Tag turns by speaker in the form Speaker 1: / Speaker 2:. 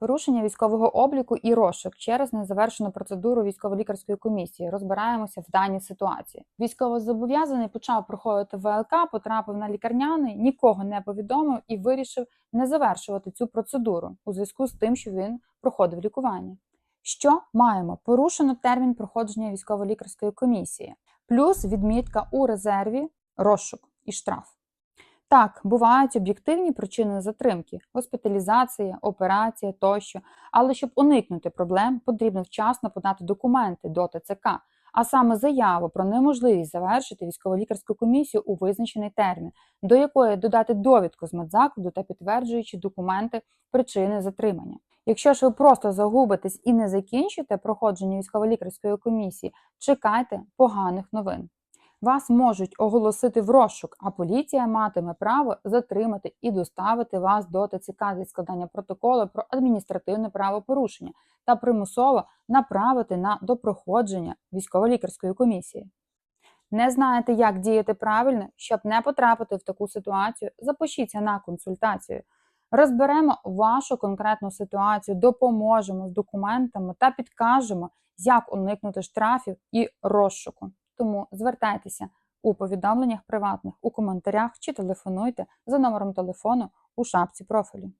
Speaker 1: Порушення військового обліку і розшук через незавершену процедуру військово-лікарської комісії. Розбираємося в даній ситуації. Військовозобов'язаний почав проходити ВЛК, потрапив на лікарняний, нікого не повідомив і вирішив не завершувати цю процедуру у зв'язку з тим, що він проходив лікування. Що маємо? Порушено термін проходження військово-лікарської комісії, плюс відмітка у резерві, розшук і штраф. Так, бувають об'єктивні причини затримки, госпіталізація, операція тощо. Але щоб уникнути проблем, потрібно вчасно подати документи до ТЦК, а саме заяву про неможливість завершити військово-лікарську комісію у визначений термін, до якої додати довідку з медзакладу та підтверджуючи документи причини затримання. Якщо ж ви просто загубитесь і не закінчите проходження військово-лікарської комісії, чекайте поганих новин. Вас можуть оголосити в розшук, а поліція матиме право затримати і доставити вас до ТЦК зі складання протоколу про адміністративне правопорушення та примусово направити на допроходження військово-лікарської комісії. Не знаєте, як діяти правильно, щоб не потрапити в таку ситуацію, запишіться на консультацію. Розберемо вашу конкретну ситуацію, допоможемо з документами та підкажемо, як уникнути штрафів і розшуку. Тому звертайтеся у повідомленнях приватних, у коментарях чи телефонуйте за номером телефону у шапці профілю.